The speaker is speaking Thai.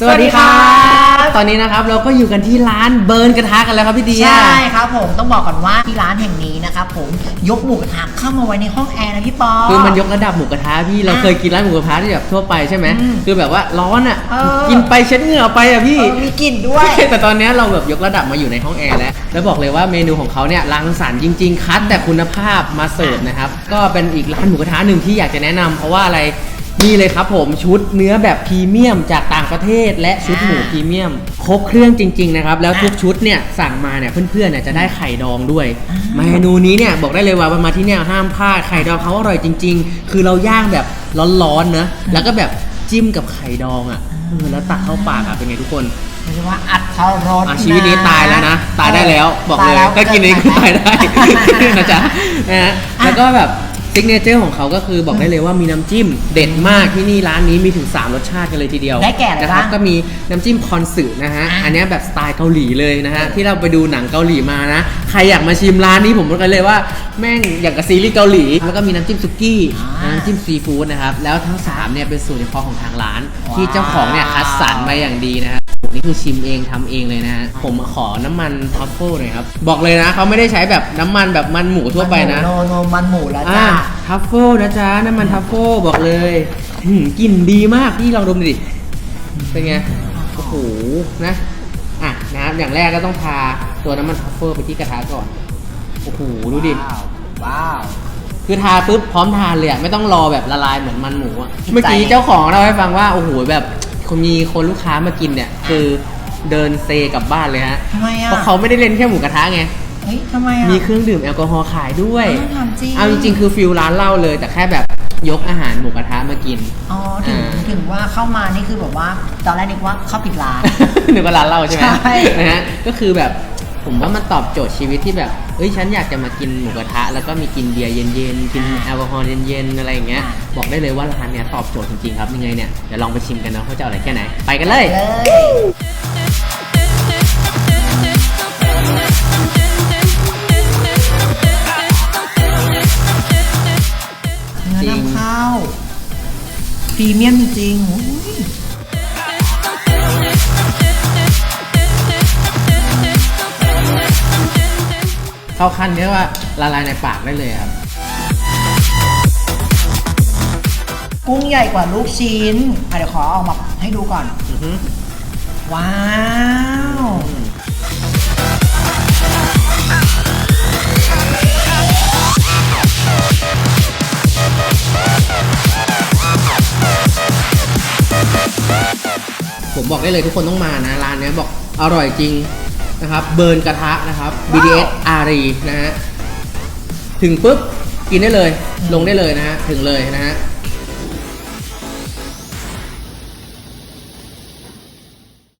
สวัสดีครัสวัสดีครับบตอนนี้นะครับเราก็อยู่กันที่ร้านเบิร์นกระทะกันแล้วครับพี่เดีย ใช่ครับผมต้องบอกก่อนว่าที่ร้านแห่งนี้นะครับผมยกหมูกระทะเข้ามาไว้ในห้องแอร์นะพี่ปอ คือมันยกระดับหมูกระทะพี่เราอะเคยกินร้านหมูกระทะที่แบบทั่วไปใช่ไหมอืมคือแบบว่าร้อนอะ เออ กินไปเช็ดเหงื่อไปอะพี่ เออมีกลิ่นด้วย แต่ตอนนี้เราแบบยกระดับมาอยู่ในห้องแอร์แล้ว แล้วบอกเลยว่าเมนูของเขาเนี่ยรังสรรค์จริง ๆ คัดแต่คุณภาพมาเสิร์ฟนะครับ ก็เป็นอีกร้านหมูกระทะหนึ่งที่อยากจะแนะนำเพราะว่าอะไร นี่เลยครับผมชุดเนื้อแบบพรีเมียมจากต่างประเทศ และชุดหมูพรีเมียม ครบเครื่องจริง ๆ นะครับ แล้วทุกชุดเนี่ยสั่งมาเนี่ยเพื่อนๆเนี่ยจะได้ไข่ดองด้วยเมนูนี้เนี่ยบอกได้เลยว่ามันมาที่เนี่ยห้ามพลาดไข่ดองเขาอร่อยจริง ๆ คือเราย่างแบบร้อนๆนะแล้วก็แบบจิ้มกับไข่ดองอะเออแล้วตักเข้าปากอะเป็นไงทุกคนเรียกว่าอัดทรสอะชีวิตนี้ตายแล้วนะ ตายได้แล้วบอกเลยตาแวถ้ากินนี้ก็ตายได้เกิดใหม่นะจ๊ะนะฮะแล้วก็แบบ ซิกเนเจอร์ของเขาก็คือบอกได้เลยว่ามีน้ำจิ้มเด็ดมากที่นี่ร้านนี้มีถึง 3 รสชาติกันเลยทีเดียวได้แก่อะไรนะครับ้างก็มีน้ำจิ้มคอนสึนะฮะ อะอันเนี้ยแบบสไตล์เกาหลีเลยนะฮะ ที่เราไปดูหนังเกาหลีมานะ ใครอยากมาชิมร้านนี้ผมบอกเลยว่าแม่งอย่างกับซีรีส์เกาหลี แล้วก็มีน้ำจิ้มซุกี้อ่าน้ำจิ้มซีฟู้ดนะครับ แล้วทั้งสามเนี่ยเป็นสูตรเฉพาะของทางร้านว้าวที่เจ้าของเนี่ยคัดสรรมาอย่างดีนะฮะ นี่คือชิมเองทำเองเลยนะฮะผมขอน้ำมันทัฟเฟิลหน่อยครับ บอกเลยนะเขาไม่ได้ใช้แบบน้ำมันแบบมันหมูทั่วไปนะโนโนมันหมูแล้วอ่าจ้าทัฟเฟิลนะจ๊ะน้ำมันทัฟเฟิลบอกเลยหืมกลิ่นดีมากพี่ลองดมดิเป็นไงโอ้โหนะอะนะครับอย่างแรกก็ต้องทาตัวน้ำมันทัฟเฟิลไปที่กระทะก่อนโอ้โหดูดิว้าวว้าวคือทาปุ๊บพร้อมทานเลยอะไม่ต้องรอแบบละลายเหมือนมันหมูอะจิตใจเมื่อกี้เจ้าของเราให้ฟังว่าโอ้โหแบบ คนมีคนลูกค้ามากินเนี่ย คือเดินเซกลับบ้านเลยฮะ ทำไมอะเพราะเขาไม่ได้เล่นแค่หมูกระทะไง เฮ้ยทำไมอะ มีเครื่องดื่มแอลกอฮอล์ขายด้วย อ้าวถามจริง เอาจริงๆคือฟิลร้านเหล้าเลย แต่แค่แบบยกอาหารหมูกระทะมากิน อ๋อถึงอ่า ถึงว่าเข้ามานี่คือแบบว่าตอนแรกนึกว่าเข้าผิดร้านนึกว่าร้านเหล้าใช่ไหมใช่ นะฮะ ก็คือแบบ ผมว่ามันตอบโจทย์ชีวิตที่แบบ เอ้ยฉันอยากจะมากินหมูกระทะ แล้วก็มีกินเบียร์เย็นๆ กินแอลกอฮอล์เย็นๆ อะไรอย่างเงี้ย บอกได้เลยว่าร้านเนี้ยตอบโจทย์จริงๆครับ ยังไงเนี่ย เดี๋ยวลองไปชิมกันนะว่าจะอร่อยแค่ไหน ไปกันเลยเลยเนื้อนำเข้าพรีเมียมจริงๆอุ้ย เข้าขั้นที่ว่าละลายในปากได้เลยครับกุ้งใหญ่กว่าลูกชิ้นอะเดี๋ยวขอเอามาให้ดูก่อน อือฮึว้าว ผมบอกได้เลยทุกคนต้องมานะ ร้านเนี้ยบอกอร่อยจริง นะครับ เบิร์นกระทะนะครับ BDS อารีนะฮะ ถึงปุ๊บ กินได้เลย ลงได้เลยนะฮะ ถึงเลยนะฮะ